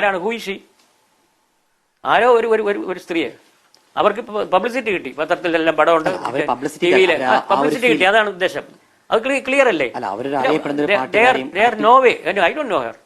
ആരാണ്? ഹൂയിഷി ആരോ ഒരു ഒരു ഒരു സ്ത്രീയെ. അവർക്ക് പബ്ലിസിറ്റി കിട്ടി. പത്രത്തിലെല്ലാം പടമുണ്ട്. പടം ഒരു പബ്ലിസിറ്റി കിട്ടി. അതാണ് ഉദ്ദേശം. അത് ക്ലിയർ അല്ലേ? I do know her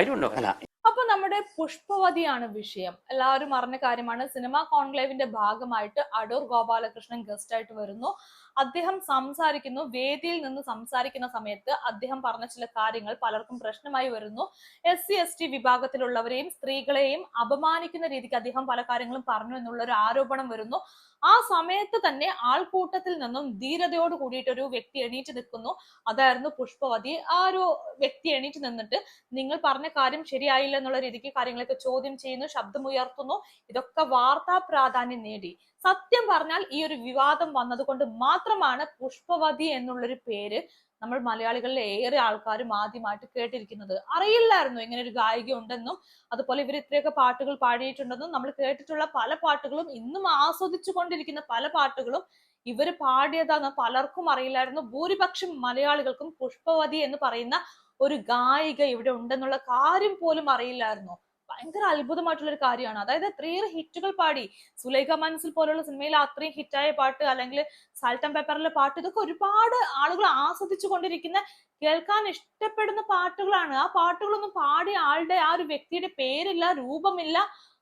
I do know her അല്ല അപ്പൊ നമ്മുടെ പുഷ്പവതിയാണ് വിഷയം. എല്ലാവരും അറിഞ്ഞ കാര്യമാണ്. സിനിമാ കോൺക്ലേവിന്റെ ഭാഗമായിട്ട് അടൂർ ഗോപാലകൃഷ്ണൻ ഗസ്റ്റ് ആയിട്ട് വരുന്നു. അദ്ദേഹം സംസാരിക്കുന്നു. വേദിയിൽ നിന്ന് സംസാരിക്കുന്ന സമയത്ത് അദ്ദേഹം പറഞ്ഞ ചില കാര്യങ്ങൾ പലർക്കും പ്രശ്നമായി വരുന്നു. എസ് സി എസ് ടി വിഭാഗത്തിലുള്ളവരെയും സ്ത്രീകളെയും അപമാനിക്കുന്ന രീതിക്ക് അദ്ദേഹം പല കാര്യങ്ങളും പറഞ്ഞു എന്നുള്ള ഒരു ആരോപണം വരുന്നു. ആ സമയത്ത് തന്നെ ആൾക്കൂട്ടത്തിൽ നിന്നും ധീരതയോട് കൂടിയിട്ട് ഒരു വ്യക്തി എണീറ്റ് നിൽക്കുന്നു. അതായിരുന്നു പുഷ്പവതി. ആ ഒരു വ്യക്തി എണീറ്റ് നിന്നിട്ട് നിങ്ങൾ പറഞ്ഞ കാര്യം ശരിയായില്ല എന്നുള്ള രീതിക്ക് കാര്യങ്ങളൊക്കെ ചോദ്യം ചെയ്യുന്നു ശബ്ദമുയർത്തുന്നു. ഇതൊക്കെ വാർത്താ പ്രാധാന്യം നേടി. സത്യം പറഞ്ഞാൽ ഈ ഒരു വിവാദം വന്നതുകൊണ്ട് മാത്രമാണ് പുഷ്പവതി എന്നുള്ളൊരു പേര് നമ്മൾ മലയാളികളിലെ ഏറെ ആൾക്കാരും ആദ്യമായിട്ട് കേട്ടിരിക്കുന്നത്. അറിയില്ലായിരുന്നു ഇങ്ങനെ ഒരു ഗായിക ഉണ്ടെന്നും അതുപോലെ ഇവർ ഇത്രയൊക്കെ പാട്ടുകൾ പാടിയിട്ടുണ്ടെന്നും നമ്മൾ കേട്ടിട്ടുള്ള പല പാട്ടുകളും ഇന്നും ആസ്വദിച്ചു കൊണ്ടിരിക്കുന്ന പല പാട്ടുകളും ഇവർ പാടിയതാന്ന് പലർക്കും അറിയില്ലായിരുന്നു. ഭൂരിപക്ഷം മലയാളികൾക്കും പുഷ്പവതി എന്ന് പറയുന്ന ഒരു ഗായിക ഇവിടെ ഉണ്ടെന്നുള്ള കാര്യം പോലും അറിയില്ലായിരുന്നു. ഭയങ്കര അത്ഭുതമായിട്ടുള്ള ഒരു കാര്യമാണ്. അതായത് അത്രയേറെ ഹിറ്റുകൾ പാടി. സുലൈഖ മനസ്സിൽ പോലുള്ള സിനിമയിൽ അത്രയും ഹിറ്റായ പാട്ട് അല്ലെങ്കിൽ സാൾട്ടൻ പേപ്പറിലെ പാട്ട് ഇതൊക്കെ ഒരുപാട് ആളുകൾ ആസ്വദിച്ചു കൊണ്ടിരിക്കുന്ന കേൾക്കാൻ ഇഷ്ടപ്പെടുന്ന പാട്ടുകളാണ്. ആ പാട്ടുകളൊന്നും പാടിയ ആളുടെ ആ ഒരു വ്യക്തിയുടെ പേരില്ല രൂപമില്ല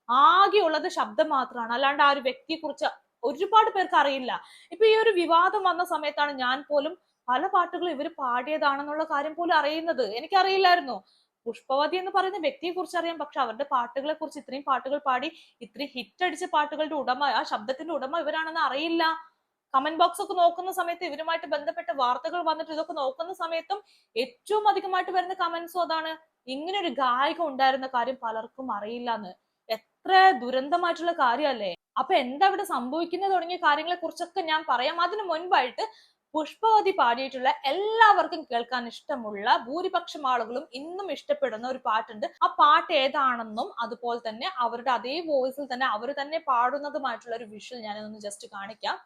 ആകെയുള്ളത് ശബ്ദം മാത്രമാണ്. അല്ലാണ്ട് ആ ഒരു വ്യക്തിയെ കുറിച്ച് ഒരുപാട് പേർക്ക് അറിയില്ല. ഇപ്പൊ ഈ ഒരു വിവാദം വന്ന സമയത്താണ് ഞാൻ പോലും പല പാട്ടുകളും ഇവർ പാടിയതാണെന്നുള്ള കാര്യം പോലും അറിയുന്നത് എനിക്കറിയില്ലായിരുന്നു. പുഷ്പവതി എന്ന് പറയുന്ന വ്യക്തിയെ കുറിച്ച് അറിയാം. പക്ഷെ അവരുടെ പാട്ടുകളെ കുറിച്ച് ഇത്രയും പാട്ടുകൾ പാടി ഇത്രയും ഹിറ്റ് അടിച്ച പാട്ടുകളുടെ ഉടമ ആ ശബ്ദത്തിന്റെ ഉടമ ഇവരാണെന്ന് അറിയില്ല. കമന്റ് ബോക്സ് ഒക്കെ നോക്കുന്ന സമയത്ത് ഇവരുമായിട്ട് ബന്ധപ്പെട്ട വാർത്തകൾ വന്നിട്ട് ഇതൊക്കെ നോക്കുന്ന സമയത്തും ഏറ്റവും അധികമായിട്ട് വരുന്ന കമന്റ്സും അതാണ്. ഇങ്ങനെ ഒരു ഗായിക ഉണ്ടായിരുന്ന കാര്യം പലർക്കും അറിയില്ല എന്ന് എത്ര ദുരന്തമായിട്ടുള്ള കാര്യമല്ലേ? അപ്പൊ എന്താ ഇവിടെ സംഭവിക്കുന്നത് തുടങ്ങിയ കാര്യങ്ങളെ കുറിച്ചൊക്കെ ഞാൻ പറയാം. അതിനു മുൻപായിട്ട് പുഷ്പവതി പാടിയിട്ടുള്ള എല്ലാവർക്കും കേൾക്കാൻ ഇഷ്ടമുള്ള ഭൂരിപക്ഷം ആളുകളും ഇന്നും ഇഷ്ടപ്പെടുന്ന ഒരു പാട്ടുണ്ട്. ആ പാട്ട് ഏതാണെന്നും അതുപോലെ തന്നെ അവരുടെ അതേ വോയിസിൽ തന്നെ അവർ തന്നെ പാടുന്നതുമായിട്ടുള്ള ഒരു വിഷ്വൽ ഞാനൊന്ന് ജസ്റ്റ് കാണിക്കാം.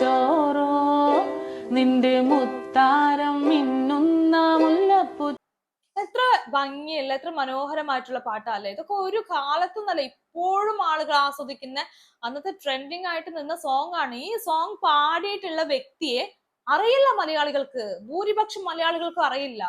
ചോറോ നിന്റെ മുത്താരം മിന്നുന്ന മുല്ലപ്പൂ എത്ര ഭംഗിയല്ല എത്ര മനോഹരമായിട്ടുള്ള പാട്ടല്ലേ? ഇതൊക്കെ ഒരു കാലത്തും ഇപ്പോഴും ആളുകൾ ആസ്വദിക്കുന്ന അന്നത്തെ ട്രെൻഡിങ് ആയിട്ട് നിന്ന സോങ് ആണ്. ഈ സോങ് പാടിയിട്ടുള്ള വ്യക്തിയെ അറിയില്ല മലയാളികൾക്ക്. ഭൂരിപക്ഷം മലയാളികൾക്കും അറിയില്ല.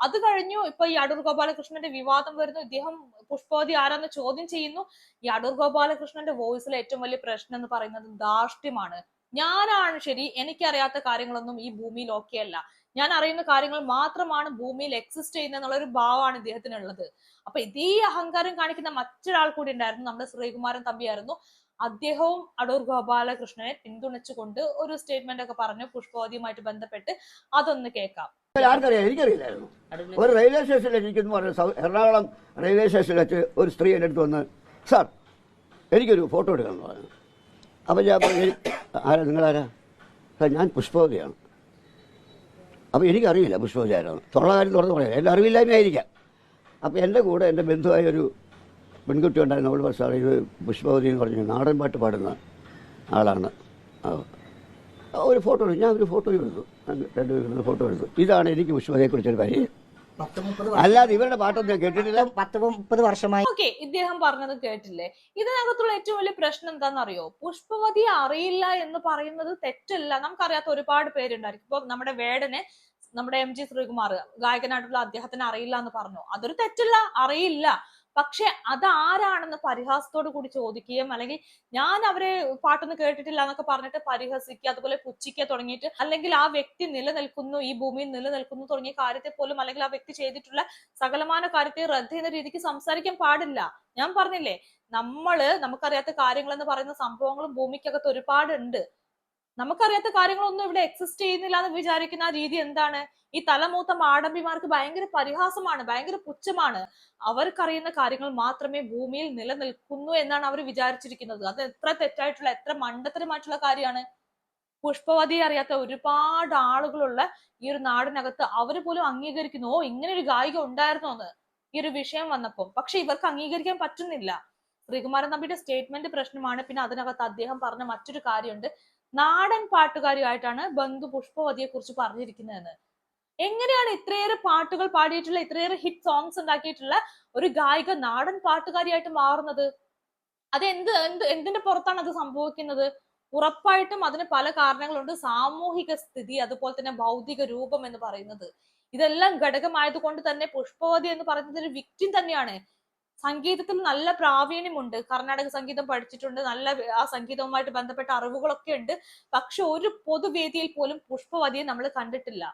അത് കഴിഞ്ഞു ഇപ്പൊ ഈ അടൂർ ഗോപാലകൃഷ്ണന്റെ വിവാദം വരുന്നു. ഇദ്ദേഹം പുഷ്പവതി ആരാന്ന് ചോദ്യം ചെയ്യുന്നു. ഈ അടൂർ ഗോപാലകൃഷ്ണന്റെ വോയിസിലെ ഏറ്റവും വലിയ പ്രശ്നം എന്ന് പറയുന്നത് ധാർഷ്ട്യമാണ്. ഞാനാണ് ശരി എനിക്കറിയാത്ത കാര്യങ്ങളൊന്നും ഈ ഭൂമിയിൽ ഓക്കെ അല്ല. ഞാൻ അറിയുന്ന കാര്യങ്ങൾ മാത്രമാണ് ഭൂമിയിൽ എക്സിസ്റ്റ് ചെയ്യുന്ന എന്നുള്ള ഒരു ഭാവമാണ് ഇദ്ദേഹത്തിനുള്ളത്. അപ്പൊ ഇതേ അഹങ്കാരം കാണിക്കുന്ന മറ്റൊരാൾ കൂടി ഉണ്ടായിരുന്നു നമ്മുടെ ശ്രീകുമാരൻ തമ്പിയായിരുന്നു. അദ്ദേഹവും അടൂർ ഗോപാലകൃഷ്ണനെ പിന്തുണച്ചുകൊണ്ട് ഒരു സ്റ്റേറ്റ്മെന്റ് ഒക്കെ പറഞ്ഞു പുഷ്പവതിയുമായിട്ട് ബന്ധപ്പെട്ട്. അതൊന്ന് കേൾക്കാം. ആർക്കറിയാം? എനിക്കറിയില്ലായിരുന്നു. ഒരു റെയിൽവേ സ്റ്റേഷനിൽ ഇരിക്കുന്നു പറഞ്ഞു എറണാകുളം റെയിൽവേ സ്റ്റേഷനിൽ വെച്ച് ഒരു സ്ത്രീ എന്റെ അടുത്ത് വന്ന് സാർ എനിക്കൊരു ഫോട്ടോ എടുക്കണം എന്ന് പറഞ്ഞു. അപ്പം ഞാൻ പറഞ്ഞു ആരാ? നിങ്ങളാരാ? സാർ ഞാൻ പുഷ്പവതിയാണ്. അപ്പോൾ എനിക്കറിയില്ല പുഷ്പവതി ആരാണ് തുള്ള കാര്യം തുറന്ന് പറയാം. എന്റെ അറിവില്ലായ്മയായിരിക്കാം. അപ്പോൾ എന്റെ കൂടെ എന്റെ ബന്ധുവായ ഒരു പെൺകുട്ടി ഉണ്ടായിരുന്നു അവൾ സാർ ഇത് പുഷ്പവതി എന്ന് പറഞ്ഞു നാടൻ പാട്ട് പാടുന്ന ആളാണ്. ഒരു ഫോട്ടോ ഞാൻ ഒരു ഫോട്ടോ എടുത്തു. രണ്ടുപേരും ഫോട്ടോ എടുത്തു. ഇതാണ് എനിക്ക് പുഷ്പതയെക്കുറിച്ചൊരു മുപ്പത് അല്ലാതെ ഇവരുടെ പാട്ടൊന്നും ഞാൻ കേട്ടിട്ടില്ല. പത്ത് മുപ്പത് വർഷമായി. ഓക്കെ ഇദ്ദേഹം പറഞ്ഞത് കേട്ടില്ലേ? ഇതിനകത്തുള്ള ഏറ്റവും വലിയ പ്രശ്നം എന്താണെന്നറിയോ? പുഷ്പവതി അറിയില്ല എന്ന് പറയുന്നത് തെറ്റല്ല. നമുക്കറിയാത്ത ഒരുപാട് പേരുണ്ടായിരിക്കും. ഇപ്പൊ നമ്മുടെ വേടനെ നമ്മുടെ എം ജി ശ്രീകുമാർ ഗായകനായിട്ടുള്ള അദ്ദേഹത്തിന് അറിയില്ല എന്ന് പറഞ്ഞു. അതൊരു തെറ്റല്ല അറിയില്ല. പക്ഷെ അതാരാണെന്ന് പരിഹാസത്തോട് കൂടി ചോദിക്കുകയും അല്ലെങ്കിൽ ഞാൻ അവരെ പാട്ടൊന്നും കേട്ടിട്ടില്ല എന്നൊക്കെ പറഞ്ഞിട്ട് പരിഹസിക്കുക അതുപോലെ പുച്ഛിക്കുക തുടങ്ങിയിട്ട് അല്ലെങ്കിൽ ആ വ്യക്തി നിലനിൽക്കുന്നു ഈ ഭൂമിയിൽ നിലനിൽക്കുന്നു തുടങ്ങിയ കാര്യത്തെ പോലും അല്ലെങ്കിൽ ആ വ്യക്തി ചെയ്തിട്ടുള്ള സകലമാന കാര്യത്തെ റദ്ദ് ചെയ്യുന്ന രീതിക്ക് സംസാരിക്കാൻ പാടില്ല. ഞാൻ പറഞ്ഞില്ലേ നമ്മൾ നമുക്കറിയാത്ത കാര്യങ്ങൾ എന്ന് പറയുന്ന സംഭവങ്ങളും ഭൂമിക്കകത്ത് ഒരുപാടുണ്ട്. നമുക്കറിയാത്ത കാര്യങ്ങളൊന്നും ഇവിടെ എക്സിസ്റ്റ് ചെയ്യുന്നില്ല എന്ന് വിചാരിക്കുന്ന ആ രീതി എന്താണ്? ഈ തലമൂത്ത മാടമ്പിമാർക്ക് ഭയങ്കര പരിഹാസമാണ് ഭയങ്കര പുച്ഛമാണ്. അവർക്കറിയുന്ന കാര്യങ്ങൾ മാത്രമേ ഭൂമിയിൽ നിലനിൽക്കുന്നു എന്നാണ് അവർ വിചാരിച്ചിരിക്കുന്നത്. അത് എത്ര തെറ്റായിട്ടുള്ള എത്ര മണ്ടത്തരമായിട്ടുള്ള കാര്യമാണ്. പുഷ്പവതി അറിയാത്ത ഒരുപാട് ആളുകളുള്ള ഈ ഒരു നാടിനകത്ത് അവർ പോലും അംഗീകരിക്കുന്നു. ഓ ഇങ്ങനെ ഒരു ഗായിക ഉണ്ടായിരുന്നോ എന്ന് ഈ ഒരു വിഷയം വന്നപ്പോൾ പക്ഷെ ഇവർക്ക് അംഗീകരിക്കാൻ പറ്റുന്നില്ല. ശ്രീകുമാരൻ തമ്പിയുടെ സ്റ്റേറ്റ്മെന്റ് പ്രശ്നമാണ്. പിന്നെ അതിനകത്ത് അദ്ദേഹം പറഞ്ഞ മറ്റൊരു കാര്യമുണ്ട്. നാടൻ പാട്ടുകാരിയായിട്ടാണ് ബന്ധു പുഷ്പവതിയെ കുറിച്ച് പറഞ്ഞിരിക്കുന്നതെന്ന്. എങ്ങനെയാണ് ഇത്രയേറെ പാട്ടുകൾ പാടിയിട്ടുള്ള ഇത്രയേറെ ഹിറ്റ് സോങ്സ് ഉണ്ടാക്കിയിട്ടുള്ള ഒരു ഗായിക നാടൻ പാട്ടുകാരിയായിട്ട് മാറുന്നത്? അത് എന്ത് എന്ത് എന്തിന്റെ പുറത്താണ് അത് സംഭവിക്കുന്നത്? ഉറപ്പായിട്ടും അതിന് പല കാരണങ്ങളുണ്ട്. സാമൂഹിക സ്ഥിതി അതുപോലെ തന്നെ ഭൗതിക രൂപം എന്ന് പറയുന്നത്. ഇതെല്ലാം ഘടകമായത് കൊണ്ട് തന്നെ പുഷ്പവതി എന്ന് പറയുന്നത് ഒരു വിക്ടിം തന്നെയാണ്. സംഗീതത്തിൽ നല്ല പ്രാവീണ്യമുണ്ട്. കർണാടക സംഗീതം പഠിച്ചിട്ടുണ്ട്. നല്ല ആ സംഗീതവുമായിട്ട് ബന്ധപ്പെട്ട അറിവുകളൊക്കെ ഉണ്ട്. പക്ഷെ ഒരു പൊതുവേദിയിൽ പോലും പുഷ്പവതിയെ നമ്മൾ കണ്ടിട്ടില്ല.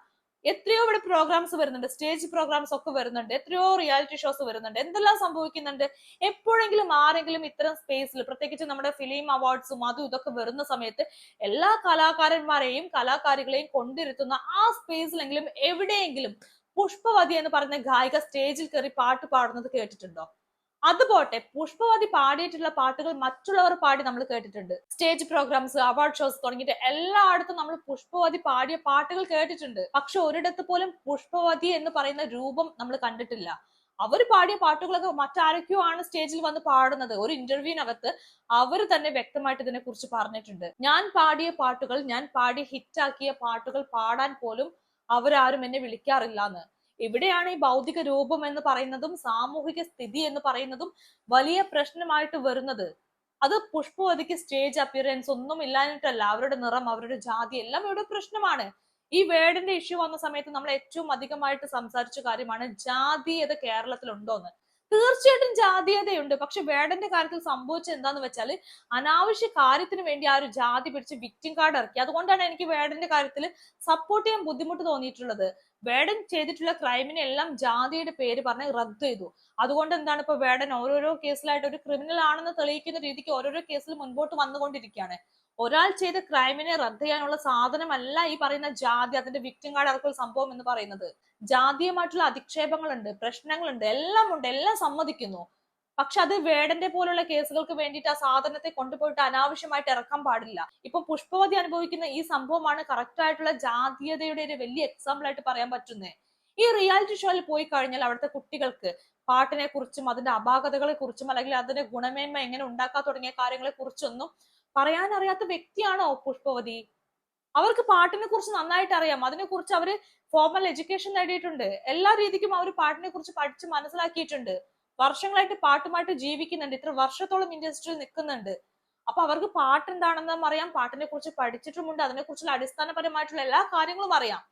എത്രയോ ഇവിടെ പ്രോഗ്രാംസ് വരുന്നുണ്ട്. സ്റ്റേജ് പ്രോഗ്രാംസ് ഒക്കെ വരുന്നുണ്ട്. എത്രയോ റിയാലിറ്റി ഷോസ് വരുന്നുണ്ട്. എന്തെല്ലാം സംഭവിക്കുന്നുണ്ട്? എപ്പോഴെങ്കിലും ആരെങ്കിലും ഇത്തരം സ്പേസിൽ പ്രത്യേകിച്ച് നമ്മുടെ ഫിലിം അവാർഡ്സും അതും ഇതൊക്കെ വരുന്ന സമയത്ത് എല്ലാ കലാകാരന്മാരെയും കലാകാരികളെയും കൊണ്ടിരുത്തുന്ന ആ സ്പേസിലെങ്കിലും എവിടെയെങ്കിലും പുഷ്പവതി എന്ന് പറഞ്ഞ ഗായിക സ്റ്റേജിൽ കയറി പാട്ട് പാടുന്നത് കേട്ടിട്ടുണ്ടോ? അത് പോട്ടെ പുഷ്പവതി പാടിയിട്ടുള്ള പാട്ടുകൾ മറ്റുള്ളവർ പാടി നമ്മൾ കേട്ടിട്ടുണ്ട്. സ്റ്റേജ് പ്രോഗ്രാംസ് അവാർഡ് ഷോസ് തുടങ്ങിയിട്ട് എല്ലായിടത്തും നമ്മൾ പുഷ്പവതി പാടിയ പാട്ടുകൾ കേട്ടിട്ടുണ്ട്. പക്ഷെ ഒരിടത്ത് പോലും പുഷ്പവതി എന്ന് പറയുന്ന രൂപം നമ്മൾ കണ്ടിട്ടില്ല. അവർ പാടിയ പാട്ടുകളൊക്കെ മറ്റാരൊക്കെയോ ആണ് സ്റ്റേജിൽ വന്ന് പാടുന്നത്. ഒരു ഇന്റർവ്യൂവിനകത്ത് അവർ തന്നെ വ്യക്തമായിട്ട് ഇതിനെ കുറിച്ച് പറഞ്ഞിട്ടുണ്ട്. ഞാൻ പാടിയ പാട്ടുകൾ ഞാൻ പാടി ഹിറ്റാക്കിയ പാട്ടുകൾ പാടാൻ പോലും അവരാരും എന്നെ വിളിക്കാറില്ല എന്ന്. എവിടെയാണ് ഈ ഭൗതിക രൂപം എന്ന് പറയുന്നതും സാമൂഹിക സ്ഥിതി എന്ന് പറയുന്നതും വലിയ പ്രശ്നമായിട്ട് വരുന്നത്. അത് പുഷ്പവതിക്ക് സ്റ്റേജ് അപ്പിയറൻസ് ഒന്നും ഇല്ലാഞ്ഞിട്ടല്ല. അവരുടെ നിറം അവരുടെ ജാതി എല്ലാം ഇവിടെ പ്രശ്നമാണ്. ഈ വേർഡിന്റെ ഇഷ്യൂ വന്ന സമയത്ത് നമ്മൾ ഏറ്റവും അധികമായിട്ട് സംസാരിച്ച കാര്യമാണ് ജാതീയത കേരളത്തിൽ ഉണ്ടോന്ന് തീർച്ചയായിട്ടും ജാതീയതയുണ്ട്. പക്ഷെ വേടന്റെ കാര്യത്തിൽ സംഭവിച്ചത് എന്താന്ന് വെച്ചാൽ അനാവശ്യ കാര്യത്തിന് വേണ്ടി ആ ഒരു ജാതി പിടിച്ച് വിക്ടിം കാർഡ് ഇറക്കി. അതുകൊണ്ടാണ് എനിക്ക് വേടന്റെ കാര്യത്തിൽ സപ്പോർട്ട് ചെയ്യാൻ ബുദ്ധിമുട്ട് തോന്നിയിട്ടുള്ളത്. വേടൻ ചെയ്തിട്ടുള്ള ക്രൈമിനെ എല്ലാം ജാതിയുടെ പേര് പറഞ്ഞ് റദ്ദ് ചെയ്തു. അതുകൊണ്ട് എന്താണ് ഇപ്പൊ വേടൻ ഓരോരോ കേസിലായിട്ട് ഒരു ക്രിമിനൽ ആണെന്ന് തെളിയിക്കുന്ന രീതിക്ക് ഓരോരോ കേസിൽ മുൻപോട്ട് വന്നുകൊണ്ടിരിക്കുകയാണ്. ഒരാൾ ചെയ്ത ക്രൈമിനെ റദ്ദ് ചെയ്യാനുള്ള സാധനമല്ല ഈ പറയുന്ന ജാതി അതിന്റെ വിക്ടിം കാർഡ് ഇറക്കൽ സംഭവം എന്ന് പറയുന്നത്. ജാതീയമായിട്ടുള്ള അധിക്ഷേപങ്ങളുണ്ട് പ്രശ്നങ്ങളുണ്ട് എല്ലാം ഉണ്ട് എല്ലാം സമ്മതിക്കുന്നു. പക്ഷെ അത് വേടന്റെ പോലുള്ള കേസുകൾക്ക് വേണ്ടിയിട്ട് ആ സാധനത്തെ കൊണ്ടുപോയിട്ട് അനാവശ്യമായിട്ട് ഇറക്കാൻ പാടില്ല. ഇപ്പൊ പുഷ്പവതി അനുഭവിക്കുന്ന ഈ സംഭവമാണ് കറക്റ്റ് ആയിട്ടുള്ള ജാതീയതയുടെ ഒരു വലിയ എക്സാമ്പിൾ ആയിട്ട് പറയാൻ പറ്റുന്നത് ഈ റിയാലിറ്റി ഷോയിൽ പോയി കഴിഞ്ഞാൽ അവിടുത്തെ കുട്ടികൾക്ക് പാട്ടിനെ കുറിച്ചും അതിന്റെ അപാകതകളെ കുറിച്ചും അല്ലെങ്കിൽ അതിന്റെ ഗുണമേന്മ എങ്ങനെ ഉണ്ടാക്കാൻ തുടങ്ങിയ കാര്യങ്ങളെ കുറിച്ചൊന്നും പറയാൻ അറിയാത്ത വ്യക്തിയാണോ പുഷ്പവതി? അവർക്ക് പാട്ടിനെ കുറിച്ച് നന്നായിട്ട് അറിയാം. അതിനെ കുറിച്ച് അവർ ഫോർമൽ എഡ്യൂക്കേഷൻ നേടിയിട്ടുണ്ട്. എല്ലാ രീതിക്കും അവർ പാട്ടിനെ കുറിച്ച് പഠിച്ച് മനസ്സിലാക്കിയിട്ടുണ്ട്. വർഷങ്ങളായിട്ട് പാട്ടുമായിട്ട് ജീവിക്കുന്നുണ്ട്. ഇത്ര വർഷത്തോളം ഇൻഡസ്ട്രിയിൽ നിൽക്കുന്നുണ്ട്. അപ്പൊ അവർക്ക് പാട്ട് എന്താണെന്നും അറിയാം. പാട്ടിനെ കുറിച്ച് പഠിച്ചിട്ടുമുണ്ട്. അതിനെ കുറിച്ചുള്ള അടിസ്ഥാനപരമായിട്ടുള്ള എല്ലാ കാര്യങ്ങളും അറിയാം.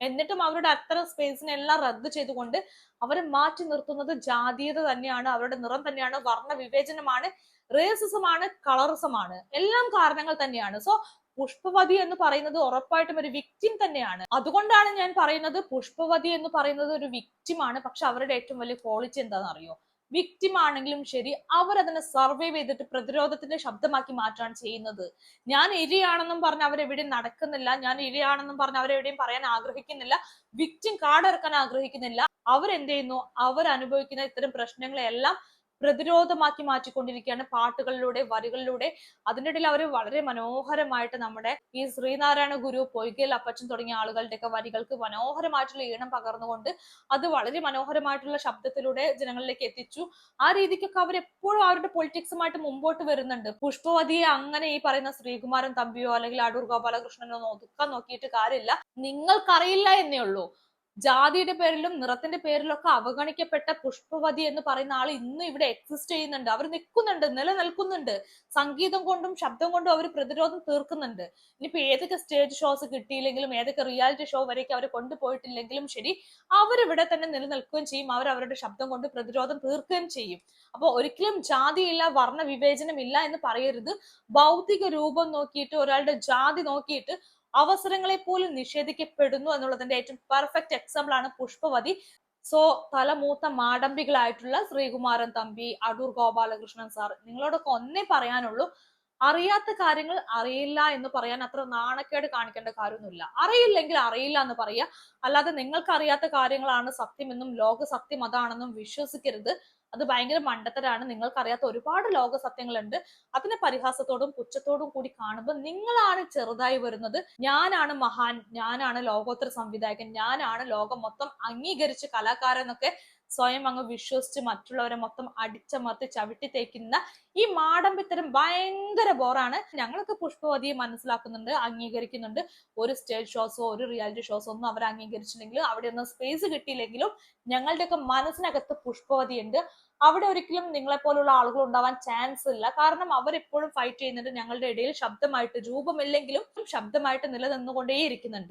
എന്നിട്ടും അവരുടെ അത്ര സ്പേസിനെ എല്ലാം റദ്ദ് ചെയ്തുകൊണ്ട് അവരെ മാറ്റി നിർത്തുന്നത് ജാതീയത തന്നെയാണ് അവരുടെ നിറം തന്നെയാണ് വർണ വിവേചനമാണ് റേസിസമാണ് കളറിസമാണ് എല്ലാം കാരണങ്ങൾ തന്നെയാണ്. സോ പുഷ്പവതി എന്ന് പറയുന്നത് ഉറപ്പായിട്ടും ഒരു വിക്റ്റിം തന്നെയാണ്. അതുകൊണ്ടാണ് ഞാൻ പറയുന്നത് പുഷ്പവതി എന്ന് പറയുന്നത് ഒരു വിക്ടിമാണ് പക്ഷെ അവരുടെ ഏറ്റവും വലിയ ക്വാളിറ്റി എന്താണെന്ന് അറിയോ വിക്ടിം ആണെങ്കിലും ശരി അവർ അതിനെ സർവൈവ് ചെയ്തിട്ട് പ്രതിരോധത്തിന്റെ ശബ്ദമാക്കി മാറ്റാണ് ചെയ്യുന്നത്. ഞാൻ ഇരയാണെന്നും പറഞ്ഞ് അവരെവിടെയും നടക്കുന്നില്ല ഞാൻ ഇരയാണെന്നും പറഞ്ഞ് അവരെവിടെയും പറയാൻ ആഗ്രഹിക്കുന്നില്ല വിക്ടിം കാർഡ് ഇറക്കാൻ ആഗ്രഹിക്കുന്നില്ല. അവരെന്ത് ചെയ്യുന്നു? അവർ അനുഭവിക്കുന്ന ഇത്തരം പ്രശ്നങ്ങളെല്ലാം പ്രതിരോധമാക്കി മാറ്റിക്കൊണ്ടിരിക്കുകയാണ്. പാട്ടുകളിലൂടെ വരികളിലൂടെ. അതിന്റെ ഇടയിൽ അവർ വളരെ മനോഹരമായിട്ട് നമ്മുടെ ഈ ശ്രീനാരായണ ഗുരു പൊയ്കേൽ അപ്പച്ചൻ തുടങ്ങിയ ആളുകളുടെയൊക്കെ വരികൾക്ക് മനോഹരമായിട്ടുള്ള ഈണം പകർന്നുകൊണ്ട് അത് വളരെ മനോഹരമായിട്ടുള്ള ശബ്ദത്തിലൂടെ ജനങ്ങളിലേക്ക് എത്തിച്ചു. ആ രീതിക്കൊക്കെ അവർ എപ്പോഴും അവരുടെ പൊളിറ്റിക്സുമായിട്ട് മുമ്പോട്ട് വരുന്നുണ്ട്. പുഷ്പവതിയെ അങ്ങനെ ഈ പറയുന്ന ശ്രീകുമാരൻ തമ്പിയോ അല്ലെങ്കിൽ അടൂർ ഗോപാലകൃഷ്ണനോ ഒതുക്കാൻ നോക്കിയിട്ട് കാര്യമില്ല. നിങ്ങൾക്കറിയില്ല എന്നേ ഉള്ളൂ. ജാതിയുടെ പേരിലും നിറത്തിന്റെ പേരിലും ഒക്കെ അവഗണിക്കപ്പെട്ട പുഷ്പവതി എന്ന് പറയുന്ന ആൾ ഇന്നും ഇവിടെ എക്സിസ്റ്റ് ചെയ്യുന്നുണ്ട്. അവർ നിൽക്കുന്നുണ്ട് നിലനിൽക്കുന്നുണ്ട്. സംഗീതം കൊണ്ടും ശബ്ദം കൊണ്ടും അവർ പ്രതിരോധം തീർക്കുന്നുണ്ട്. ഇനിയിപ്പോ ഏതൊക്കെ സ്റ്റേജ് ഷോസ് കിട്ടിയില്ലെങ്കിലും ഏതൊക്കെ റിയാലിറ്റി ഷോ വരെയൊക്കെ അവർ കൊണ്ടുപോയിട്ടില്ലെങ്കിലും ശരി അവരിവിടെ തന്നെ നിലനിൽക്കുകയും ചെയ്യും. അവർ അവരുടെ ശബ്ദം കൊണ്ട് പ്രതിരോധം തീർക്കുകയും ചെയ്യും. അപ്പൊ ഒരിക്കലും ജാതിയില്ല വർണ വിവേചനം ഇല്ല എന്ന് പറയരുത്. ഭൗതിക രൂപം നോക്കിയിട്ട് ഒരാളുടെ ജാതി നോക്കിയിട്ട് അവസരങ്ങളെ പോലും നിഷേധിക്കപ്പെടുന്നു എന്നുള്ളതിന്റെ ഏറ്റവും പെർഫെക്റ്റ് എക്സാമ്പിൾ ആണ് പുഷ്പവതി. സോ തലമൂത്ത മാടമ്പികളായിട്ടുള്ള ശ്രീകുമാരൻ തമ്പി അടൂർ ഗോപാലകൃഷ്ണൻ സാർ നിങ്ങളോടൊക്കെ ഒന്നേ പറയാനുള്ളൂ. അറിയാത്ത കാര്യങ്ങൾ അറിയില്ല എന്ന് പറയാൻ അത്ര നാണക്കേട് കാണിക്കേണ്ട കാര്യമൊന്നുമില്ല. അറിയില്ലെങ്കിൽ അറിയില്ല എന്ന് പറയുക. അല്ലാതെ നിങ്ങൾക്ക് അറിയാത്ത കാര്യങ്ങളാണ് സത്യമെന്നും ലോക സത്യം അതാണെന്നും വിശ്വസിക്കരുത്. അത് ഭയങ്കര മണ്ടത്തരാണ്. നിങ്ങൾക്കറിയാത്ത ഒരുപാട് ലോക സത്യങ്ങളുണ്ട് അതിനെ പരിഹാസത്തോടും പുച്ഛത്തോടും കൂടി കാണുമ്പോൾ നിങ്ങളാണ് ചെറുതായി വരുന്നത്. ഞാനാണ് മഹാൻ. ഞാനാണ് ലോകോത്തര സംവിധായകൻ. ഞാനാണ് ലോകം മൊത്തം അംഗീകരിച്ച കലാകാരൻ എന്നൊക്കെ സ്വയം അങ്ങ് വിശ്വസിച്ച് മറ്റുള്ളവരെ മൊത്തം അടിച്ചമർത്തി ചവിട്ടി തേക്കുന്ന ഈ മാടമ്പിത്തരം ഭയങ്കര ബോറാണ്. ഞങ്ങളൊക്കെ പുഷ്പവതിയെ മനസ്സിലാക്കുന്നുണ്ട് അംഗീകരിക്കുന്നുണ്ട്. ഒരു സ്റ്റേജ് ഷോസോ ഒരു റിയാലിറ്റി ഷോസോ ഒന്നും അവർ അംഗീകരിച്ചില്ലെങ്കിലും അവിടെ ഒന്നും സ്പേസ് കിട്ടിയില്ലെങ്കിലും ഞങ്ങളുടെയൊക്കെ മനസ്സിനകത്ത് പുഷ്പവതി ഉണ്ട് അവിടെ ഒരിക്കലും നിങ്ങളെ പോലുള്ള ആളുകൾ ഉണ്ടാവാൻ ചാൻസ് ഇല്ല. കാരണം അവരെപ്പോഴും ഫൈറ്റ് ചെയ്യുന്നുണ്ട്. ഞങ്ങളുടെ ഇടയിൽ ശബ്ദമായിട്ട് രൂപമില്ലെങ്കിലും ശബ്ദമായിട്ട് നിലനിന്നുകൊണ്ടേയിരിക്കുന്നുണ്ട്.